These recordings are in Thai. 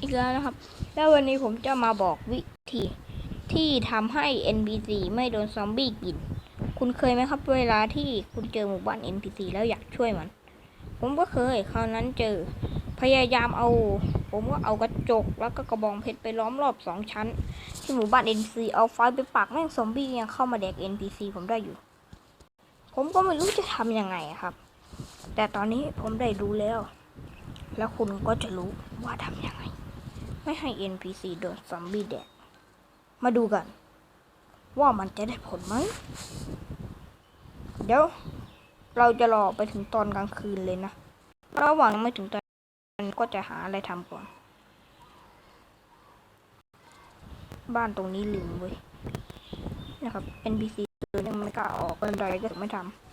อีกแล้วนะครับ แล้ววันนี้ผมจะมาบอกวิธีที่ทำให้ NPC ไม่โดนซอมบี้กิน คุณเคยไหมครับ เวลาที่คุณเจอหมู่บ้าน NPC แล้วอยากช่วยมัน ผมก็เคยคราวนั้นเจอ พยายามเอา ผมก็เอากระจกแล้วก็กระบองเพชรไปล้อมรอบสองชั้น ที่หมู่บ้าน NPC เอาไฟไปปักแม่งซอมบี้ยังเข้ามาแดก NPC ผมได้อยู่ ผมก็ไม่รู้จะทำยังไงครับ แต่ตอนนี้ผมได้รู้แล้ว แล้วคุณก็จะรู้ว่าทำยังไง ไม่ให้ NPC โดนซอมบี้แดก มาดูกัน ว่ามันจะได้ผลไหม เดี๋ยว เราจะรอไปถึงตอนกลางคืนเลยนะ ระหว่างไม่ถึงตอนนั้นก็จะหาอะไรทำก่อน บ้านตรงนี้ลืมเว้ยนะครับ NPC ตัวนึงไม่กล้าออกเป็นไรก็ไม่ทำ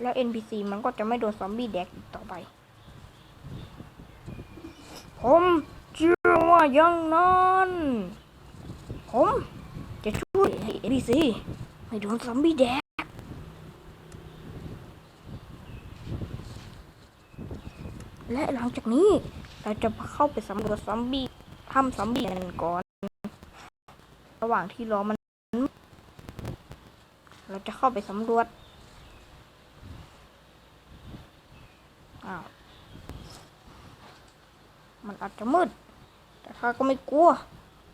แล้ว NPC มันก็จะไม่โดนซอมบี้แดกอีกต่อไป ผมเชื่อว่าอย่างนั้น ผมจะช่วยให้ NPC ไม่โดนซอมบี้แดก และหลังจากนี้เราจะเข้าไปสำรวจซอมบี้ทำซอมบี้กันก่อน ระหว่างที่รอมัน เราจะเข้าไปสำรวจ อ้าวมันอาจจะมืด แต่ข้าก็ไม่กลัว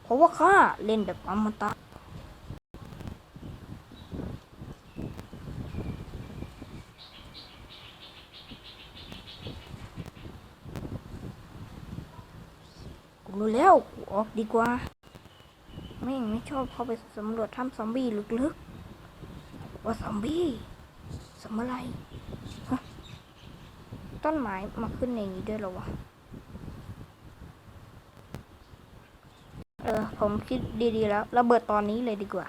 เพราะว่าข้าเล่นแบบอมตะกูรู้แล้วกูออกดีกว่า ไม่งไม่ชอบเข้าไปสำรวจถ้ำซอมบี้ลึกๆ ว่าซอมบี้สมอะไรฮะ ต้นไม้มาขึ้นในนี้ด้วยหรอวะ เออ ผมคิดดีๆแล้วระเบิดตอนนี้เลยดีกว่า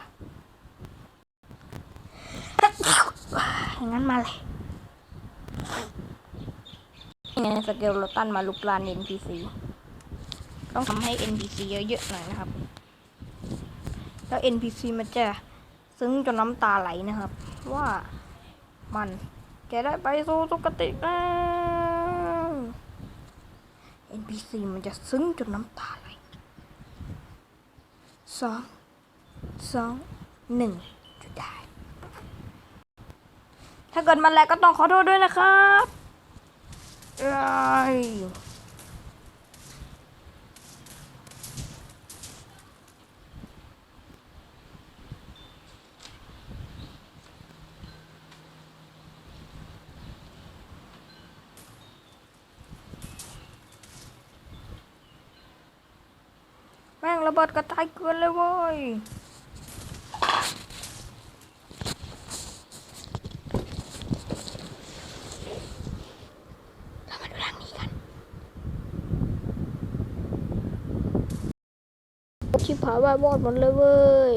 อย่างนั้นมาเลยนี่ไงสเกลโลตันมาลุกลาน NPC ต้องทำให้ NPC เยอะๆหน่อยนะครับ แล้ว NPC มันจะซึ้งจนน้ำตาไหลนะครับ ว่ามันจะได้ไปสู่สุคติแล้ว NPC มันจะซึ้งจนน้ำตาไหลสองสองหนึ่งจุดได้ถ้าเกิดมันแหลกก็ต้องขอโทษด้วยนะครับเอ้ย แม่งระเบิดกระจายเกินเลยเว้ยเรามาดูทางนี้กันชิบหายว่าวอดหมดเลยเว้ย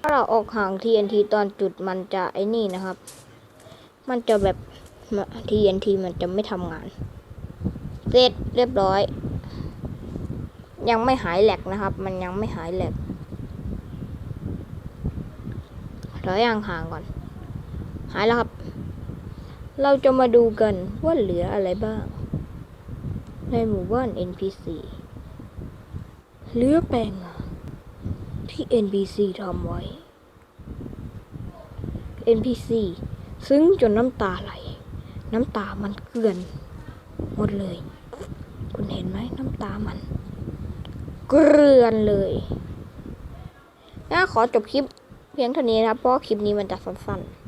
ถ้าเราออกห่าง TNT ตอนจุดมันจะไอ้นี่นะครับ มันจะแบบ TNT มันจะไม่ทำงาน เสร็จเรียบร้อย ยังไม่หายแหลกนะครับ มันยังไม่หายแหลกถอยย่างห่างก่อน หายแล้วครับ เราจะมาดูกันว่าเหลืออะไรบ้าง ในหมู่บ้าน NPC เหลือแปลงงานที่ NPC ทำไว้ NPC ซึ้งจนน้ำตาไหล น้ำตามันเกลื่อนหมดเลย คุณเห็นไหมน้ำตามัน เกลือนเลยนะขอจบคลิปเพียงเท่านี้นะเพราะคลิปนี้มันจะสั้นๆ